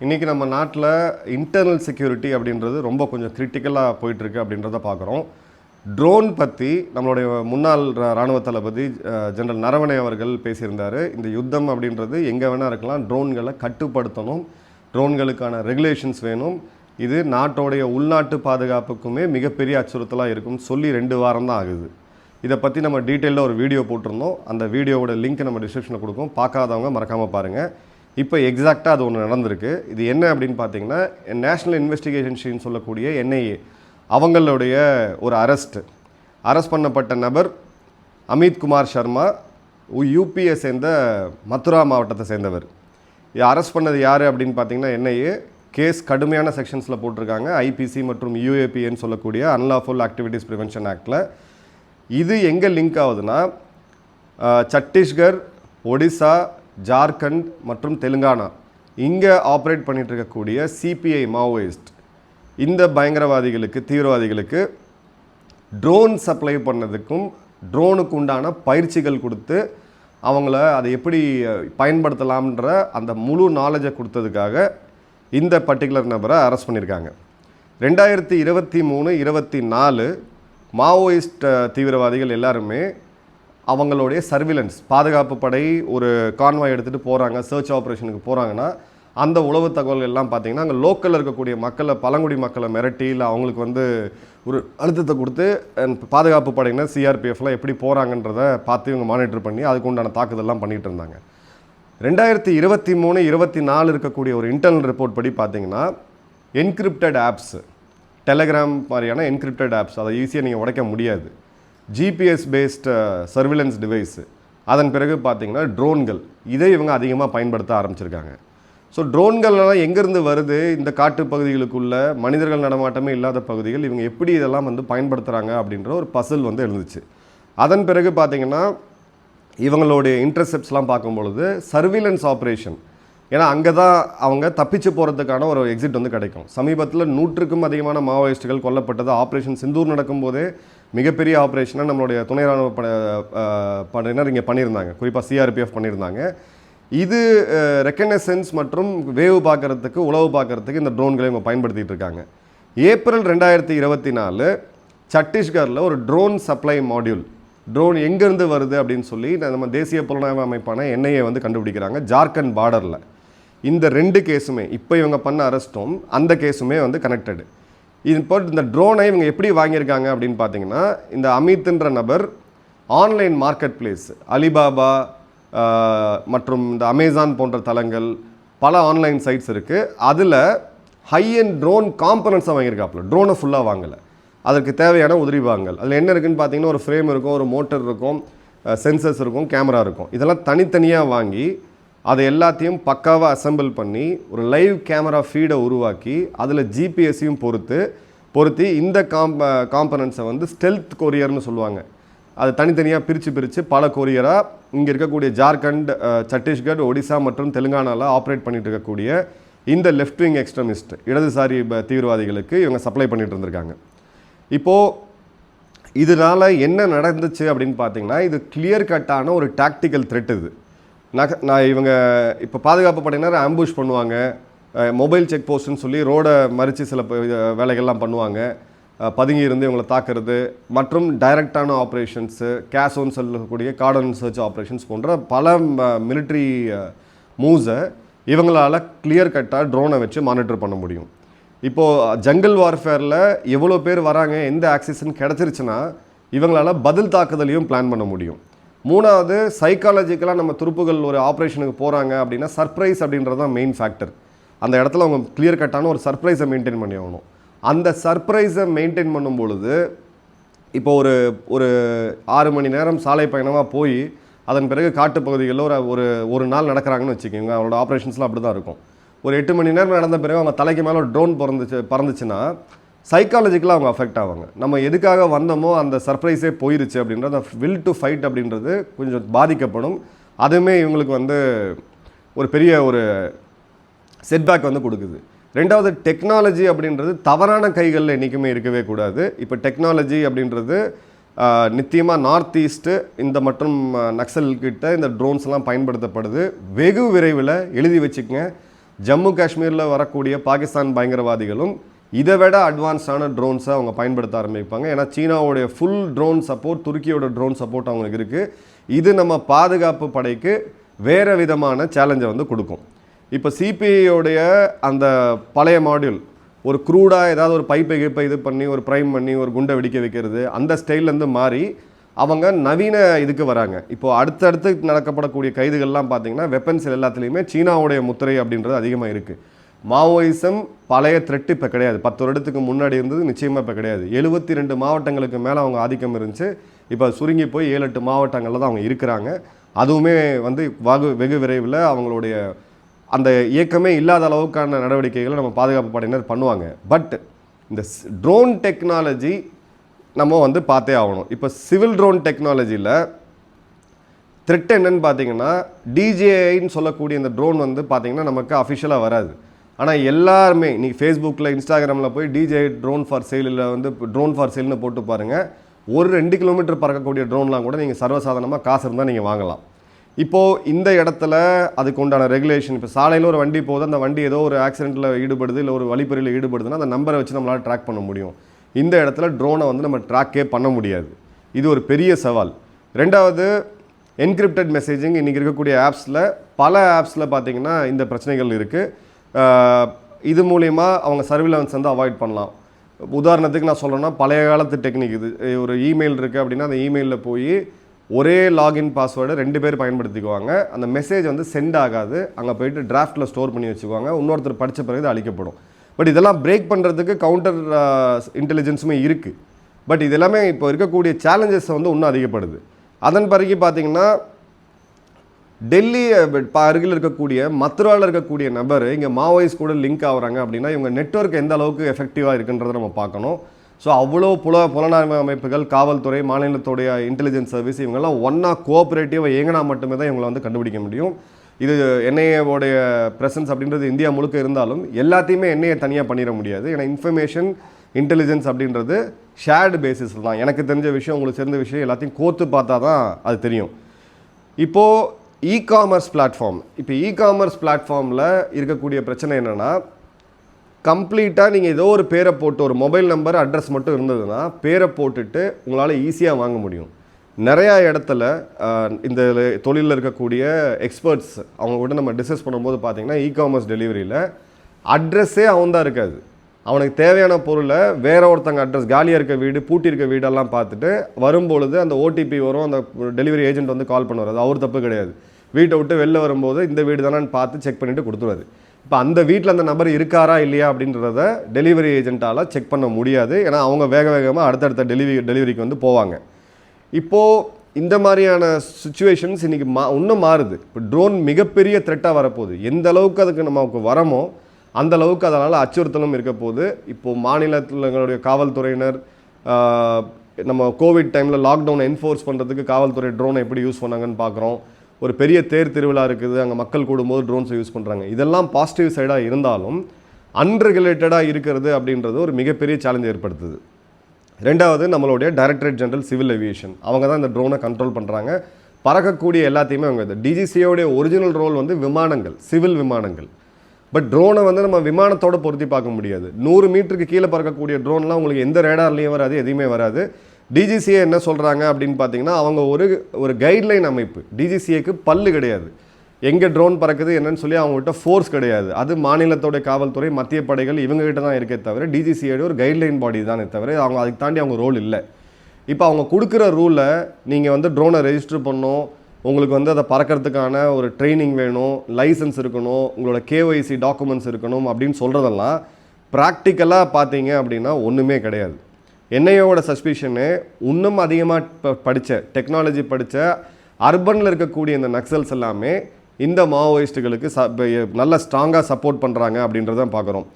இன்றைக்கி நம்ம நாட்டில் இன்டர்னல் செக்யூரிட்டி அப்படின்றது ரொம்ப கொஞ்சம் கிரிட்டிக்கலாக போயிட்டுருக்கு அப்படின்றத பார்க்குறோம் ட்ரோன் பற்றி நம்மளுடைய முன்னாள் ரா- ராணுவ தளபதி ஜெனரல் நரவணே அவர்கள் பேசியிருந்தார். இந்த யுத்தம் அப்படின்றது எங்கே வேணால் இருக்கலாம். ட்ரோன்களை கட்டுப்படுத்தணும். ட்ரோன்களுக்கான ரெகுலேஷன்ஸ் வேணும். இது நாட்டோடைய உள்நாட்டு பாதுகாப்புக்குமே மிகப்பெரிய அச்சுறுத்தலாக இருக்கும் சொல்லி ரெண்டு வாரம் தான் ஆகுது. இதை பற்றி நம்ம டீட்டெயிலில் ஒரு வீடியோ போட்டிருந்தோம். அந்த வீடியோவோட லிங்க் நம்ம டிஸ்கிரிப்ஷனில் கொடுக்கும். பார்க்காதவங்க மறக்காமல் பாருங்கள் இப்போ எக்ஸாக்டாக அது ஒன்று நடந்திருக்கு. இது என்ன அப்படின்னு பார்த்தீங்கன்னா நேஷ்னல் இன்வெஸ்டிகேஷன்ஸின்னு சொல்லக்கூடிய என்ஐஏ அவங்களுடைய ஒரு அரெஸ்ட்டு அரெஸ்ட் பண்ணப்பட்ட நபர் அமித் குமார் சர்மா யூபியை சேர்ந்த மதுரா மாவட்டத்தை சேர்ந்தவர். இது அரெஸ்ட் பண்ணது யார் அப்படின்னு பார்த்தீங்கன்னா என்ஐஏ கேஸ் கடுமையான செக்ஷன்ஸில் போட்டிருக்காங்க. ஐபிசி மற்றும் யூஏபின்னு சொல்லக்கூடிய அன்லாஃபுல் ஆக்டிவிட்டீஸ் ப்ரிவென்ஷன் ஆக்டில் இது எங்கே லிங்க் ஆகுதுன்னா சட்டீஸ்கர் சத்தீஸ்கர் ஒடிசா ஜார்க்கண்ட் மற்றும் தெலுங்கானா. இங்கே ஆப்ரேட் பண்ணிகிட்டு இருக்கக்கூடிய சிபிஐ மாவோயிஸ்ட் இந்த பயங்கரவாதிகளுக்கு தீவிரவாதிகளுக்கு ட்ரோன் சப்ளை பண்ணதுக்கும் ட்ரோனுக்கு உண்டான பயிற்சிகள் கொடுத்து அவங்கள அதை எப்படி பயன்படுத்தலாம்ன்ற அந்த முழு நாலேஜை கொடுத்ததுக்காக இந்த பர்டிகுலர் நபரை அரெஸ்ட் பண்ணியிருக்காங்க. ரெண்டாயிரத்தி இருபத்தி மூணு இருபத்தி நாலு மாவோயிஸ்ட் தீவிரவாதிகள் எல்லாருமே அவங்களுடைய சர்விலன்ஸ் பாதுகாப்பு படை ஒரு கான்வாய் எடுத்துகிட்டு போகிறாங்க சர்ச் ஆப்ரேஷனுக்கு போகிறாங்கன்னா அந்த உளவு தகவல்கள் எல்லாம் பார்த்தீங்கன்னா அங்கே லோக்கலில் இருக்கக்கூடிய மக்களை பழங்குடி மக்களை மிரட்டி இல்லை அவங்களுக்கு வந்து ஒரு அழுத்தத்தை கொடுத்து பாதுகாப்பு படையினர் சிஆர்பிஎஃப்லாம் எப்படி போகிறாங்கன்றத பார்த்து இவங்க மானிட்டர் பண்ணி அதுக்கு உண்டான தாக்குதல்லாம் பண்ணிகிட்டு இருந்தாங்க. ரெண்டாயிரத்தி இருபத்தி மூணு இருபத்தி நாலு இருக்கக்கூடிய ஒரு இன்டர்னல் ரிப்போர்ட் படி பார்த்தீங்கன்னா என்கிரிப்டட் ஆப்ஸ் டெலகிராம் மாதிரியான என்கிரிப்டட் ஆப்ஸ் அதை ஈஸியாக நீங்கள் உடைக்க முடியாது. ஜிபிஎஸ் பேஸ்டு சர்விலன்ஸ் டிவைஸு அதன் பிறகு பார்த்தீங்கன்னா ட்ரோன்கள் இதை இவங்க அதிகமாக பயன்படுத்த ஆரம்பிச்சிருக்காங்க. ஸோ ட்ரோன்கள்லாம் எங்கேருந்து வருது? இந்த காட்டு பகுதிகளுக்குள்ள மனிதர்கள் நடமாட்டமே இல்லாத பகுதிகள். இவங்க எப்படி இதெல்லாம் வந்து பயன்படுத்துகிறாங்க அப்படின்ற ஒரு பசில் வந்து எழுந்துச்சு. அதன் பிறகு பார்த்திங்கன்னா இவங்களுடைய இன்டர்செப்ட்ஸ்லாம் பார்க்கும் பொழுது சர்வீலன்ஸ் ஆப்ரேஷன் ஏன்னா அங்கே தான் அவங்க தப்பிச்சு போகிறதுக்கான ஒரு எக்ஸிட் வந்து கிடைக்கும். சமீபத்தில் நூற்றுக்கும் அதிகமான மாவோயிஸ்டுகள் கொல்லப்பட்டது. ஆப்ரேஷன் சிந்தூர் நடக்கும்போதே மிகப்பெரிய ஆப்ரேஷனாக நம்மளுடைய துணை ராணுவ பட படையினர் இங்கே பண்ணியிருந்தாங்க. குறிப்பாக சிஆர்பிஎஃப் பண்ணியிருந்தாங்க. இது ரெக்கனசன்ஸ் மற்றும் வேவு பார்க்கறதுக்கு உளவு பார்க்கறதுக்கு இந்த ட்ரோன்களை இவங்க பயன்படுத்திகிட்டு இருக்காங்க. ஏப்ரல் ரெண்டாயிரத்தி இருபத்தி நாலு சத்தீஸ்கரில் ஒரு ட்ரோன் சப்ளை மாடியூல் ட்ரோன் எங்கேருந்து வருது அப்படின்னு சொல்லி நம்ம தேசிய புலனாய்வு அமைப்பான என்ஐஏ வந்து கண்டுபிடிக்கிறாங்க. ஜார்க்கண்ட் பார்டரில் இந்த ரெண்டு கேஸுமே இப்போ இவங்க பண்ண அரெஸ்ட்டும் அந்த கேஸுமே வந்து கனெக்டடு இது இப்போ இந்த ட்ரோனை இவங்க எப்படி வாங்கியிருக்காங்க அப்படின்னு பார்த்தீங்கன்னா இந்த அமித்ன்ற நபர் ஆன்லைன் மார்க்கெட் பிளேஸ் அலிபாபா மற்றும் இந்த அமேசான் போன்ற தளங்கள் பல ஆன்லைன் சைட்ஸ் இருக்குது அதில் ஹை அண்ட் ட்ரோன் காம்பனன்ட்ஸை வாங்கியிருக்காப்புல. ட்ரோனை ஃபுல்லாக வாங்கலை. அதற்கு தேவையான உதிரி வாங்கல் அதில் என்ன இருக்குன்னு பார்த்தீங்கன்னா ஒரு ஃப்ரேம் இருக்கும் ஒரு மோட்டர் இருக்கும் சென்சர்ஸ் இருக்கும் கேமரா இருக்கும். இதெல்லாம் தனித்தனியாக வாங்கி அதை எல்லாத்தையும் பக்காவாக அசெம்பிள் பண்ணி ஒரு லைவ் கேமரா ஃபீடை உருவாக்கி அதில் ஜிபிஎஸ்ஸையும் பொறுத்து பொருத்தி இந்த காம்ப காம்பனன்ட்ஸை வந்து ஸ்டெல்த் கொரியர்னு சொல்லுவாங்க. அது தனித்தனியாக பிரித்து பிரித்து பல கொரியராக இங்கே இருக்கக்கூடிய ஜார்க்கண்ட் சத்தீஸ்கர் ஒடிசா மற்றும் தெலுங்கானாவில் ஆப்ரேட் பண்ணிட்டு இருக்கக்கூடிய இந்த லெஃப்ட் விங் எக்ஸ்ட்ரமிஸ்ட் இடதுசாரி தீவிரவாதிகளுக்கு இவங்க சப்ளை பண்ணிட்டு இருந்திருக்காங்க. இப்போது இதனால் என்ன நடந்துச்சு அப்படின்னு பார்த்தீங்கன்னா இது கிளியர் கட்டான ஒரு டாக்டிக்கல் த்ரெட் இது. நக நான் இவங்க இப்போ பாதுகாப்பு படையினர் ஆம்புஷ் பண்ணுவாங்க. மொபைல் செக் போஸ்ட்னு சொல்லி ரோடை மறித்து சில வேலைகள்லாம் பண்ணுவாங்க. பதுங்கி இருந்து இவங்களை தாக்குறது மற்றும் டைரக்டான ஆப்ரேஷன்ஸு கேஸோன்னு சொல்லக்கூடிய கார்டன் சர்ச் ஆப்ரேஷன்ஸ் போன்ற பல மிலிட்ரி மூவ்ஸை இவங்களால் கிளியர் கட்டாக ட்ரோனை வச்சு மானிட்டர் பண்ண முடியும். இப்போது ஜங்கல் வார்ஃபேரில் எவ்வளோ பேர் வராங்க எந்த ஆக்சிஸ்ன்னு கிடச்சிருச்சுன்னா இவங்களால பதில் தாக்குதலையும் பிளான் பண்ண முடியும். மூணாவது சைக்காலஜிக்கலாக நம்ம துருப்புகள் ஒரு ஆப்ரேஷனுக்கு போகிறாங்க அப்படின்னா சர்ப்ரைஸ் அப்படின்றது தான் மெயின் ஃபேக்டர் அந்த இடத்துல அவங்க கிளியர் கட்டான ஒரு சர்ப்ரைஸை மெயின்டைன் பண்ணி ஆகணும். அந்த சர்ப்ரைஸை மெயின்டைன் பண்ணும் பொழுது இப்போ ஒரு ஒரு ஆறு மணி நேரம் சாலை பயணமாக போய் அதன் பிறகு காட்டுப் பகுதிகளில் ஒரு ஒரு ஒரு நாள் நடக்கிறாங்கன்னு வச்சுக்கோங்க. அவரோட ஆப்ரேஷன்ஸ்லாம் அப்படி தான் இருக்கும். ஒரு எட்டு மணி நேரம் நடந்த பிறகு அவங்க தலைக்கு மேலே ஒரு ட்ரோன் பிறந்துச்சு பறந்துச்சுன்னா சைக்காலஜிக்கலாக அவங்க அஃபெக்ட் ஆவாங்க. நம்ம எதுக்காக வந்தோமோ அந்த சர்ப்ரைஸே போயிருச்சு அப்படின்றது அந்த வில் டு ஃபைட் அப்படின்றது கொஞ்சம் பாதிக்கப்படும். அதுவுமே இவங்களுக்கு வந்து ஒரு பெரிய ஒரு செட்பேக் வந்து கொடுக்குது. ரெண்டாவது டெக்னாலஜி அப்படின்றது தவறான கைகளில் என்றைக்குமே இருக்கவே கூடாது. இப்போ டெக்னாலஜி அப்படின்றது நிச்சயமாக நார்த் ஈஸ்ட்டு இந்த மற்றும் நக்சல்கிட்ட இந்த ட்ரோன்ஸ்லாம் பயன்படுத்தப்படுது. வெகு விரைவில் எழுதி வச்சுக்கங்க. ஜம்மு காஷ்மீரில் வரக்கூடிய பாகிஸ்தான் பயங்கரவாதிகளும் இதை விட அட்வான்ஸ்டான ட்ரோன்ஸை அவங்க பயன்படுத்த ஆரம்பிப்பாங்க. ஏன்னா சீனாவுடைய ஃபுல் ட்ரோன் சப்போர்ட் துருக்கியோட ட்ரோன் சப்போர்ட் அவங்களுக்கு இருக்குது இது நம்ம பாதுகாப்பு படைக்கு வேறு விதமான சேலஞ்சை வந்து கொடுக்கும். இப்போ சிபிஐயோடைய அந்த பழைய மாடியூல் ஒரு க்ரூடாக ஏதாவது ஒரு பைப்பை கிப்பை இது பண்ணி ஒரு ப்ரைம் பண்ணி ஒரு குண்டை வெடிக்க வைக்கிறது அந்த ஸ்டைல்லேருந்து மாறி அவங்க நவீன இதுக்கு வராங்க. இப்போது அடுத்தடுத்து நடக்கப்படக்கூடிய கைதுகள்லாம் பார்த்தீங்கன்னா வெப்பன்ஸ் எல்லாத்துலேயுமே சீனாவுடைய முத்திரை அப்படின்றது அதிகமாக இருக்குது மாவோயிசம் பழைய த்ரெட் இப்போ கிடையாது. பத்து வருடத்துக்கு முன்னாடி இருந்தது நிச்சயமாக இப்போ கிடையாது. எழுபத்தி ரெண்டு மாவட்டங்களுக்கு மேலே அவங்க ஆதிக்கம் இருந்துச்சு. இப்போ சுருங்கி போய் ஏழு எட்டு மாவட்டங்களில் தான் அவங்க இருக்கிறாங்க. அதுவுமே வந்து வகு வெகு விரைவில் அவங்களுடைய அந்த இயக்கமே இல்லாத அளவுக்கான நடவடிக்கைகளை நம்ம பாதுகாப்பு படையினர் பண்ணுவாங்க. பட் இந்த ட்ரோன் டெக்னாலஜி நம்ம வந்து பார்த்தே ஆகணும். இப்போ சிவில் ட்ரோன் டெக்னாலஜியில் த்ரெட் என்னன்னு பார்த்தீங்கன்னா டிஜேஐன்னு சொல்லக்கூடிய இந்த ட்ரோன் வந்து பார்த்திங்கன்னா நமக்கு அஃபிஷியலாக வராது. ஆனால் எல்லாருமே இன்னைக்கு ஃபேஸ்புக்கில் இன்ஸ்டாகிராமில் போய் டிஜே ட்ரோன் ஃபார் சேலில் வந்து ட்ரோன் ஃபார் சேல்னு போட்டு பாருங்கள் ஒரு ரெண்டு கிலோமீட்டர் பறக்கக்கூடிய ட்ரோன்லாம் கூட நீங்கள் சர்வசாதாரணமாக காசு இருந்தால் நீங்கள் வாங்கலாம். இப்போது இந்த இடத்துல அதுக்கு உண்டான ரெகுலேஷன் இப்போ சாலையில் ஒரு வண்டி போகுது அந்த வண்டி ஏதோ ஒரு ஆக்சிடெண்ட்டில் ஈடுபடுது இல்லை ஒரு வழிப்பறியில் ஈடுபடுதுன்னா அந்த நம்பரை வச்சு நம்மளால் ட்ராக் பண்ண முடியும். இந்த இடத்துல ட்ரோனை வந்து நம்ம ட்ராக்கே பண்ண முடியாது. இது ஒரு பெரிய சவால். ரெண்டாவது என்கிரிப்டட் மெசேஜிங் இன்றைக்கி இருக்கக்கூடிய ஆப்ஸில் பல ஆப்ஸில் பார்த்தீங்கன்னா இந்த பிரச்சனைகள் இருக்குது இது மூலயமா அவங்க சர்விலன்ஸ் வந்து அவாய்ட் பண்ணலாம். உதாரணத்துக்கு நான் சொல்கிறேன்னா பழைய காலத்து டெக்னிக் இது. ஒரு இமெயில் இருக்குது அப்படின்னா அந்த இமெயிலில் போய் ஒரே லாகின் பாஸ்வேர்டை ரெண்டு பேர் பயன்படுத்திக்குவாங்க. அந்த மெசேஜ் வந்து சென்ட் ஆகாது. அங்கே போயிட்டு டிராஃப்ட்டில் ஸ்டோர் பண்ணி வச்சுக்குவாங்க. இன்னொருத்தர் படித்த பிறகு இது அழிக்கப்படும். பட் இதெல்லாம் பிரேக் பண்ணுறதுக்கு கவுண்டர் இன்டெலிஜென்ஸுமே இருக்குது பட் இதெல்லாமே இப்போ இருக்கக்கூடிய சேலஞ்சஸ் வந்து இன்னும் அதிகப்படுது. அதன் பிறகு பார்த்திங்கன்னா டெல்லி அருகில் இருக்கக்கூடிய மத்ராவில் இருக்கக்கூடிய நபர் இங்கே மாவோயிஸ் கூட லிங்க் ஆகுறாங்க அப்படின்னா இவங்க நெட்வொர்க் எந்த அளவுக்கு எஃபெக்டிவாக இருக்குன்றதை நம்ம பார்க்கணும். ஸோ அவ்வளோ புல புலனாய்வு அமைப்புகள் காவல்துறை மாநிலத்துடைய இன்டெலிஜென்ஸ் சர்வீஸ் இவங்கெல்லாம் ஒன்றா கோஆப்ரேட்டிவாக இயங்கினா மட்டுமே தான் இவங்களை வந்து கண்டுபிடிக்க முடியும். இது என்ஐஏவோடைய ப்ரெசன்ஸ் அப்படின்றது இந்தியா முழுக்க இருந்தாலும் எல்லாத்தையுமே என்ஐஏ தனியாக பண்ணிட முடியாது. ஏன்னா இன்ஃபர்மேஷன் இன்டெலிஜென்ஸ் அப்படின்றது ஷேர்டு பேசிஸில் தான். எனக்கு தெரிஞ்ச விஷயம் உங்களுக்கு தெரிஞ்ச விஷயம் எல்லாத்தையும் கோர்த்து பார்த்தா தான் அது தெரியும். இப்போது இ காமர்ஸ் பிளாட்ஃபார்ம் இப்போ இ காமர்ஸ் பிளாட்ஃபார்மில் இருக்கக்கூடிய பிரச்சனை என்னென்னா கம்ப்ளீட்டாக நீங்கள் ஏதோ ஒரு பேரை போட்டு ஒரு மொபைல் நம்பர் அட்ரஸ் மட்டும் இருந்ததுன்னா பேரை போட்டுட்டு உங்களால் ஈஸியாக வாங்க முடியும். நிறையா இடத்துல இந்த தொழிலில் இருக்கக்கூடிய எக்ஸ்பர்ட்ஸ் அவங்க கூட நம்ம டிஸ்கஸ் பண்ணும்போது பார்த்தீங்கன்னா இ காமர்ஸ் டெலிவரியில் அட்ரஸே அவன் தான் இருக்காது. அவனுக்கு தேவையான பொருளை வேற ஒருத்தங்க அட்ரஸ் காலியாக இருக்க வீடு பூட்டி இருக்க வீடெல்லாம் பார்த்துட்டு வரும்பொழுது அந்த ஓடிபி வரும் அந்த டெலிவரி ஏஜென்ட் வந்து கால் பண்ணுவார். அது அவர் தப்பு கிடையாது. வீட்டை விட்டு வெளில வரும்போது இந்த வீடு தானேன்னு பார்த்து செக் பண்ணிட்டு கொடுத்துருவாரு. இப்போ அந்த வீட்டில் அந்த நபர் இருக்காரா இல்லையா அப்படின்றத டெலிவரி ஏஜென்ட்டால் செக் பண்ண முடியாது. ஏன்னா அவங்க வேக வேகமாக அடுத்தடுத்த டெலிவரி டெலிவரிக்கு வந்து போவாங்க. இப்போது இந்த மாதிரியான சுச்சுவேஷன்ஸ் இன்றைக்கி மா இன்னும் மாறுது. இப்போ ட்ரோன் மிகப்பெரிய த்ரெட்டாக வரப்போகுது. எந்த அளவுக்கு அதுக்கு நமக்கு வரமோ அந்த அளவுக்கு அதனால் அச்சுறுத்தலும் இருக்க போகுது. இப்போது மாநிலங்களுடைய காவல்துறையினர் நம்ம கோவிட் டைமில் லாக்டவுன் என்ஃபோர்ஸ் பண்ணுறதுக்கு காவல்துறை ட்ரோனை எப்படி யூஸ் பண்ணாங்கன்னு பார்க்குறோம் ஒரு பெரிய தேர் திருவிழா இருக்குது அங்கே மக்கள் கூடும்போது ட்ரோன்ஸை யூஸ் பண்ணுறாங்க இதெல்லாம் பாசிட்டிவ் சைடாக இருந்தாலும் அன்ரெகுலேட்டடாக இருக்கிறது அப்படின்றது ஒரு மிகப்பெரிய சேலஞ்ச் ஏற்படுத்துது. ரெண்டாவது நம்மளுடைய டைரக்டரேட் ஜெனரல் சிவில் ஏவியேஷன் அவங்க தான் இந்த ட்ரோனை கண்ட்ரோல் பண்ணுறாங்க பறக்கக்கூடிய எல்லாத்தையுமே அவங்க இது. டிஜிசியோடைய ஒரிஜினல் ரோல் வந்து விமானங்கள் சிவில் விமானங்கள். பட் ட்ரோனை வந்து நம்ம விமானத்தோட பொருத்தி பார்க்க முடியாது. நூறு மீட்டருக்கு கீழே பறக்கக்கூடிய ட்ரோன்லாம் உங்களுக்கு எந்த ரேடார்லேயும் வராது எதுவுமே வராது. டிஜிசிஏ என்ன சொல்கிறாங்க அப்படின்னு பார்த்தீங்கன்னா அவங்க ஒரு ஒரு கைட்லைன் அமைப்பு. டிஜிசிஏக்கு பல்லு கிடையாது. எங்கே ட்ரோன் பறக்குது என்னன்னு சொல்லி அவங்ககிட்ட ஃபோர்ஸ் கிடையாது. அது மாநிலத்தோட காவல்துறை மத்திய படைகள் இவங்ககிட்ட தான் இருக்கே தவிர டிஜிசியோட ஒரு கைட்லைன் பாடி தானே தவிர அவங்க அதுக்கு தாண்டி அவங்க ரோல் இல்லை. இப்போ அவங்க கொடுக்குற ரூலை நீங்கள் வந்து ட்ரோனை ரெஜிஸ்டர் பண்ணோம் உங்களுக்கு வந்து அதை பறக்கிறதுக்கான ஒரு ட்ரைனிங் வேணும் லைசன்ஸ் இருக்கணும் உங்களோட கேஒய்சி டாக்குமெண்ட்ஸ் இருக்கணும் அப்படின்னு சொல்கிறதெல்லாம் ப்ராக்டிக்கலாக பார்த்தீங்க அப்படின்னா ஒன்றுமே கிடையாது. என்னையோட சஸ்பிஷனு இன்னும் அதிகமாக இப்போ படித்த டெக்னாலஜி படித்த அர்பனில் இருக்கக்கூடிய இந்த நக்சல்ஸ் எல்லாமே இந்த மாவோயிஸ்ட்டுகளுக்கு ச நல்ல ஸ்ட்ராங்காக சப்போர்ட் பண்ணுறாங்க அப்படின்றத பார்க்குறோம்.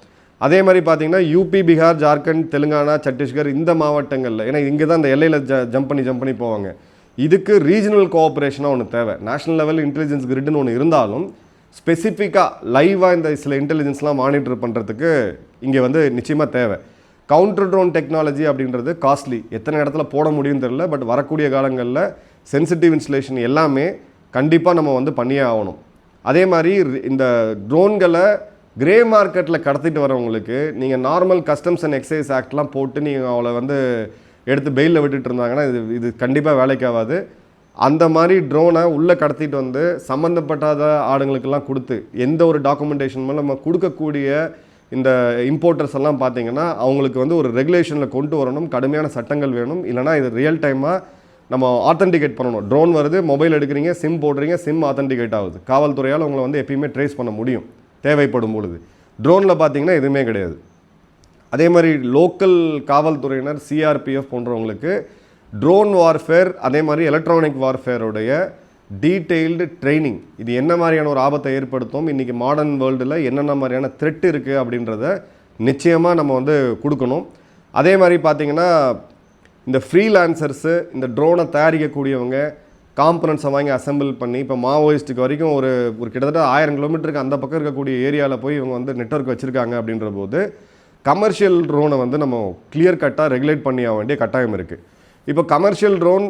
அதே மாதிரி பார்த்தீங்கன்னா யூபி பீகார் ஜார்க்கண்ட் தெலுங்கானா சத்தீஸ்கர் இந்த மாவட்டங்களில் ஏன்னா இங்கே தான் இந்த எல்லையில் ஜ ஜம்ப் பண்ணி ஜம்ப் பண்ணி போவாங்க. இதுக்கு ரீஜனல் கோஆப்ரேஷனாக ஒன்று தேவை. நேஷனல் லெவல் இன்டெலிஜென்ஸ் கிரிட்னு ஒன்று இருந்தாலும் ஸ்பெசிஃபிக்காக லைவாக இந்த சில இன்டெலிஜென்ஸ்லாம் மானிட்டர் பண்ணுறதுக்கு இங்கே வந்து நிச்சயமாக தேவை. கவுண்டர் ட்ரோன் டெக்னாலஜி அப்படின்றது காஸ்ட்லி எத்தனை இடத்துல போட முடியும்னு தெரியல பட் வரக்கூடிய காலங்களில் சென்சிட்டிவ் இன்ஸ்டலேஷன் எல்லாமே கண்டிப்பாக நம்ம வந்து பண்ணியே ஆகணும். அதே மாதிரி இந்த ட்ரோன்களை கிரே மார்க்கெட்டில் கடத்திட்டு வரவங்களுக்கு நீங்கள் நார்மல் கஸ்டம்ஸ் அண்ட் எக்ஸைஸ் ஆக்ட்லாம் போட்டு நீங்கள் அவளை வந்து எடுத்து பெயிலில் விட்டுட்டு இருந்தாங்கன்னா இது இது கண்டிப்பாக வேலைக்கு ஆகாது அந்த மாதிரி ட்ரோனை உள்ளே கடத்திட்டு வந்து சம்மந்தப்பட்டாத ஆடுங்களுக்கெல்லாம் கொடுத்து எந்த ஒரு டாக்குமெண்டேஷன் நம்ம கொடுக்கக்கூடிய இந்த இம்போர்ட்டர்ஸ் எல்லாம் பார்த்தீங்கன்னா அவங்களுக்கு வந்து ஒரு ரெகுலேஷனில் கொண்டு வரணும் கடுமையான சட்டங்கள் வேணும். இல்லைனா இது ரியல் டைமாக நம்ம ஆத்தென்டிகேட் பண்ணணும். ட்ரோன் வருது மொபைல் எடுக்கிறீங்க சிம் போடுறீங்க சிம் ஆத்தன்டிகேட் ஆகுது. காவல்துறையால் உங்களை வந்து எப்பயுமே ட்ரேஸ் பண்ண முடியும் தேவைப்படும் பொழுது. ட்ரோனில் பார்த்தீங்கன்னா எதுவுமே கிடையாது. அதே மாதிரி லோக்கல் காவல்துறையினர் சிஆர்பிஎஃப் போன்றவங்களுக்கு ட்ரோன் வார்ஃபேர் அதே மாதிரி எலக்ட்ரானிக் வார்ஃபேருடைய டீட்டெயில்டு ட்ரைனிங் இது என்ன மாதிரியான ஒரு ஆபத்தை ஏற்படுத்தும்? இன்றைக்கி மாடர்ன் வேர்ல்டில் என்னென்ன மாதிரியான த்ரெட் இருக்குது அப்படின்றத நிச்சயமாக நம்ம வந்து கொடுக்கணும். அதே மாதிரி பார்த்தீங்கன்னா இந்த ஃப்ரீலான்சர்ஸு இந்த ட்ரோனை தயாரிக்கக்கூடியவங்க காம்பனன்ட்ஸை வாங்கி அசெம்பிள் பண்ணி இப்போ மாவோயிஸ்ட்டுக்கு வரைக்கும் ஒரு ஒரு கிட்டத்தட்ட ஆயிரம் கிலோமீட்டருக்கு அந்த பக்கம் இருக்கக்கூடிய ஏரியாவில் போய் இவங்க வந்து நெட்வொர்க் வச்சுருக்காங்க அப்படின்ற போது கமர்ஷியல் ட்ரோனை வந்து நம்ம கிளியர் கட்டாக ரெகுலேட் பண்ணி ஆக வேண்டிய கட்டாயம் இருக்குது இப்போ கமர்ஷியல் ட்ரோன்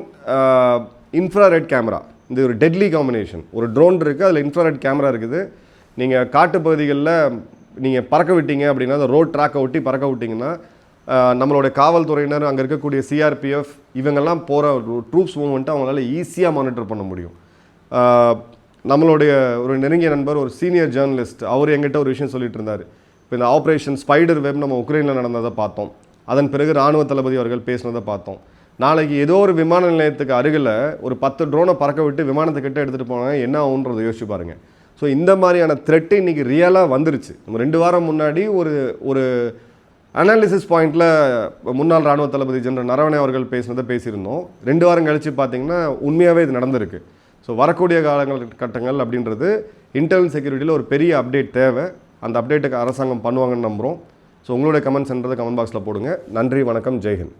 இன்ஃப்ராரெட் கேமரா இந்த ஒரு டெட்லி காம்பினேஷன் ஒரு ட்ரோன் இருக்குது அதில் இன்ஃப்ராரெட் கேமரா இருக்குது. நீங்கள் காட்டுப்பகுதிகளில் நீங்கள் பறக்க விட்டீங்க அப்படின்னா அந்த ரோட் ட்ராக்கை ஒட்டி பறக்க விட்டிங்கன்னா நம்மளுடைய காவல்துறையினர் அங்கே இருக்கக்கூடிய சிஆர்பிஎஃப் இவங்கெல்லாம் போகிற ட்ரூப்ஸ் மூவ்மெண்ட்டை அவங்களால ஈஸியாக மானிட்டர் பண்ண முடியும். நம்மளுடைய ஒரு நெருங்கிய நண்பர் ஒரு சீனியர் ஜேர்னலிஸ்ட் அவர் எங்கிட்ட ஒரு விஷயம் சொல்லிட்டு இருந்தார். இப்போ இந்த ஆப்ரேஷன் ஸ்பைடர் வெப் நம்ம உக்ரைனில் நடந்ததை பார்த்தோம். அதன் பிறகு ராணுவ தளபதி அவர்கள் பேசினதை பார்த்தோம். நாளைக்கு ஏதோ ஒரு விமான நிலையத்துக்கு அருகில் ஒரு பத்து ட்ரோனை பறக்க விட்டு விமானத்துக்கிட்ட எடுத்துகிட்டு போனாங்க என்ன ஆகுன்றதை யோசிச்சு பாருங்கள் ஸோ இந்த மாதிரியான த்ரெட்டு இன்னைக்கு ரியலாக வந்துருச்சு. நம்ம ரெண்டு வாரம் முன்னாடி ஒரு ஒரு அனாலிசிஸ் பாயிண்ட்டில் முன்னாள் ராணுவ தளபதி ஜெனரல் நரவணே அவர்கள் பேசினதை பேசியிருந்தோம். ரெண்டு வாரம் கழித்து பார்த்தீங்கன்னா உண்மையாகவே இது நடந்திருக்கு. ஸோ வரக்கூடிய காலங்கள் கட்டங்கள் அப்படின்றது இன்டர்னல் செக்யூரிட்டியில் ஒரு பெரிய அப்டேட் தேவை. அந்த அப்டேட்டுக்கு அரசாங்கம் பண்ணுவாங்கன்னு நம்புகிறோம் ஸோ உங்களுடைய கமெண்ட்ஸ்ன்றதை கமெண்ட் பாக்ஸில் போடுங்க. நன்றி வணக்கம் ஜெய்ஹிந்த்